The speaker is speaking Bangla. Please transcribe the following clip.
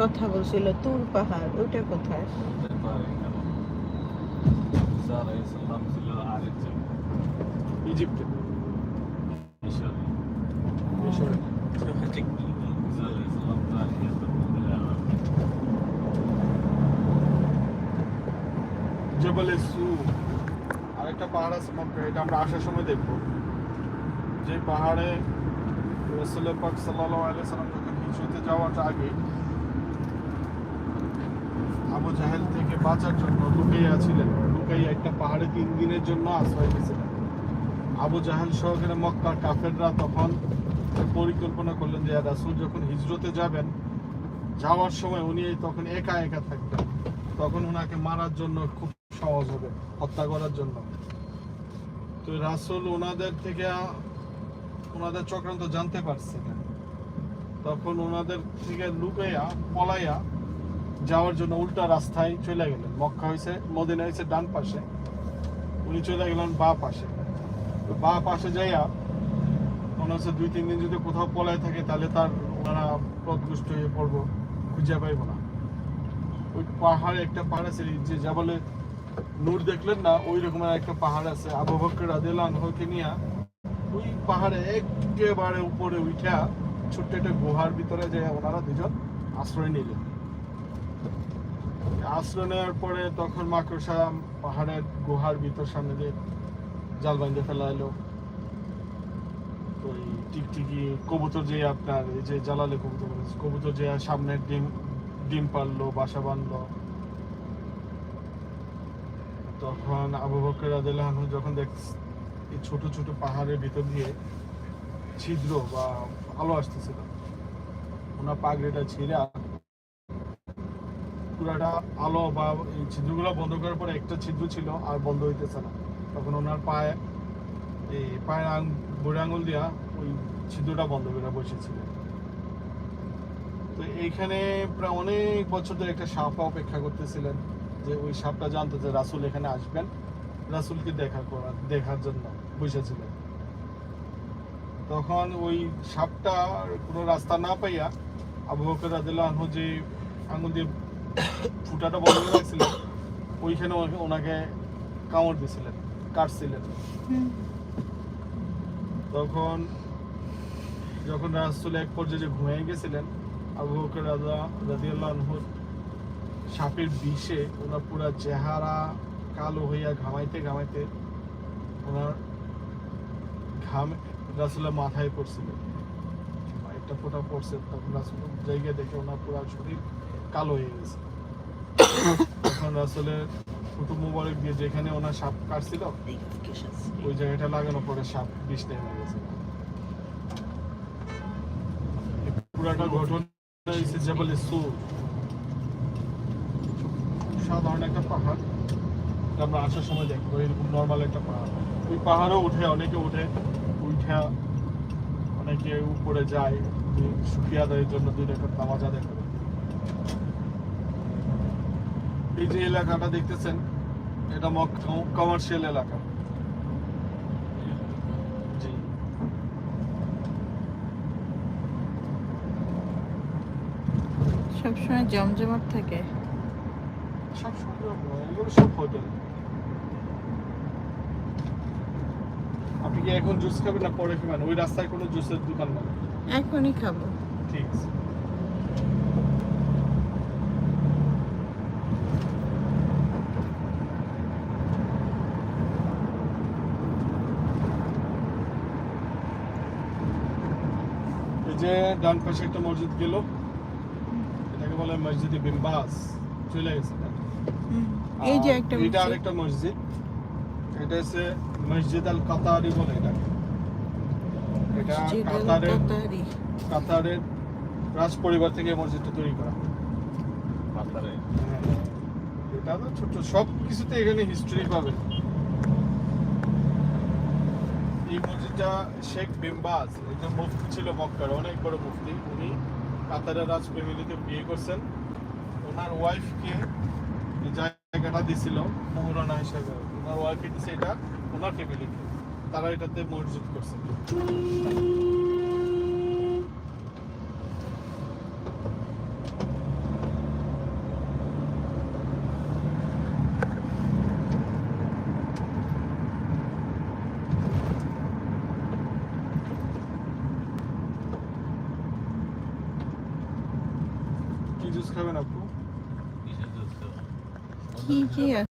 কথা বলছিল, তুর পাহাড়, ওইটা কোথায়? ইজিপ্টে যাবে সু আরেকটা পাহাড় আছে মক্কা এটা আমরা আসার সময় দেখব। যে পাহাড়ে রসুল পাক সাল্লাল্লাহু আলাইহি সাল্লাম হিজরতে যাওয়ার আগে আবু জাহেল থেকে বাঁচার জন্য লুকাইয়া ছিলেন লুকাইয়া একটা পাহাড়ে তিন দিনের জন্য আশ্রয় নিয়েছিলেন। আবু জাহেল সহকারে মক্কার কাফেররা তখন পরিকল্পনা করলেন যে রাসূল, যখন হিজরতে যাবেন, যাওয়ার সময় উনি তখন একা একা থাকবেন। তখন ওনাকে মারার জন্য খুব সহজ হবে, হত্যা করার জন্য। তো রাসূল ওনাদের থেকে ওনাদের চক্রান্ত জানতে পারছে না। তখন ওনাদের থেকে লুকাইয়া, পলাইয়া যাওয়ার জন্য উল্টা রাস্তায় চলে গেলেন। মক্কা হয়েছে মদিনা হয়েছে ডান পাশে। উনি চলে গেলেন বা পাশে। বা পাশে যাইয়া মনে হচ্ছে দুই, তিন দিন যদি কোথাও পলায় থাকে, তাহলে তার ওনারা পথগুষ্ট হয়ে পড়ব, খুঁজে পাইব না। ওই পাহাড়ে একটা পাহাড় আছে যে যা বলে নূর দেখলেন না, ওই রকমের একটা পাহাড় আছে। আবু বকর রাদিয়াল্লাহু আনহুকে নিয়ে ওই পাহাড়ে একেবারে উপরে উঠা ছোট্ট একটা গুহার ভিতরে যে ওনারা দুজন আশ্রয় নিলেন। আশ্রয় নেওয়ার পরে তখন মাকড়সা পাহাড়ের গুহার ভিতর সামনে দিয়ে জাল বাইন্ধে ফেলা এলো ওই টিকটিকি কবুতর যে আপনার, এই যে জ্বালালে কবুতর কবুতর যে সামনের ডিম ডিম পারল বাসা বাঁধলো। তখন আবু বকর যখন দেখ, এই ছোট ছোট পাহাড়ের ভিতর দিয়ে ছিদ্র বা আলো আসতেছিল। ওনার পাগড়িটা ছিঁড়া পুরাটা আলো বা এই ছিদ্রগুলো বন্ধ করার পরে একটা ছিদ্র ছিল আর বন্ধ হইতেছে না। তখন ওনার পায়ে এই পায়ের আং বুড়ে আঙুল দিয়া ওই ছিদ্রটা বন্ধ করে বসেছিল তো এইখানে প্রায় অনেক বছর ধরে একটা সাপ অপেক্ষা করতেছিলেন যে ওই সাপটা জানতো যে রাসুল এখানে আসবেন। রাসুলকে দেখা করার দেখার জন্য বসেছিলেন। তখন ওই সাপটা কোনো রাস্তা না পাইয়া আবু বকর রাদিয়াল্লাহু যে আঙুল দিয়ে ফুটাটা বন্ধ করে ওইখানে ওনাকে- কামড় দিছিলেন কাটছিলেন। তখন যখন রাসুল এক পর্যায়ে ঘুমিয়ে গেছিলেন, আবু বকর রাজা- রাদিয়াল্লাহু আনহুর সাপের বিষে ওনার পুরা চেহারা কালো হইয়া ঘামাইতে ঘামাইতে ওনার ঘাম রাসুলের মাথায় পড়ছিল। একটা ফোঁটা পড়ছে, তখন রাসুল জায়গায় দেখে ওনার পুরা শরীর কালো হয়ে গেছে। তখন রাসুলের ফুটু মোবারক দিয়ে যেখানে ওনার সাপ কাটছিল, ওই জায়গাটা লাগানোর পরে সাপ বিষ নেমে গেছে। পুরাটা ঘটনা সাধারণ একটা পাহাড়। আমরা আসার সময় দেখব এরকম নর্মাল একটা পাহাড়। ওই পাহাড়ও উঠে অনেকে উঠে উঠে অনেকে উপরে যায় শুকিয়ে জন্য দুই রেখার নামাজ আদায় এই যে এলাকাটা দেখতেছেন এটা কমার্শিয়াল এলাকা। সবসময় জমজমাট থাকে। সব সুন্দর সব হোটেল আপনি কি এখন জুস খাবেন না পরে খাবেন? ওই রাস্তায় কোনো জুসের দোকান নেই? এখনই খাব। ঠিক আছে। যে ডান পাশে একটা মসজিদ গেল। এটাকে বলে মসজিদে বিম্বাস চলে গেছে। এই যে একটা এটা আরেকটা মসজিদ। এটা হচ্ছে মসজিদ আল কাতারি বলে এটা। এটা কাতারের কাতারের রাজ পরিবার থেকে মসজিদটা তৈরি করা। কাতারে? হ্যাঁ, এটা তো ছোট সব কিছুতে এখানে হিস্ট্রি পাবেন। এই মসজিদটা শেখ বিম্বাজ এটা মুফতি ছিল মক্কার অনেক বড় মুফতি। উনি কাতারের রাজ ফ্যামিলিতে বিয়ে করছেন। ওনার ওয়াইফকে এই টাকাটা দিছিল মহুরানা হিসাবে। ওনার দিছে এটা, ওনার ফ্যামিলিকে তারা এটাতে মসজিদ করছে। কি জুস খাবেন আপনি here.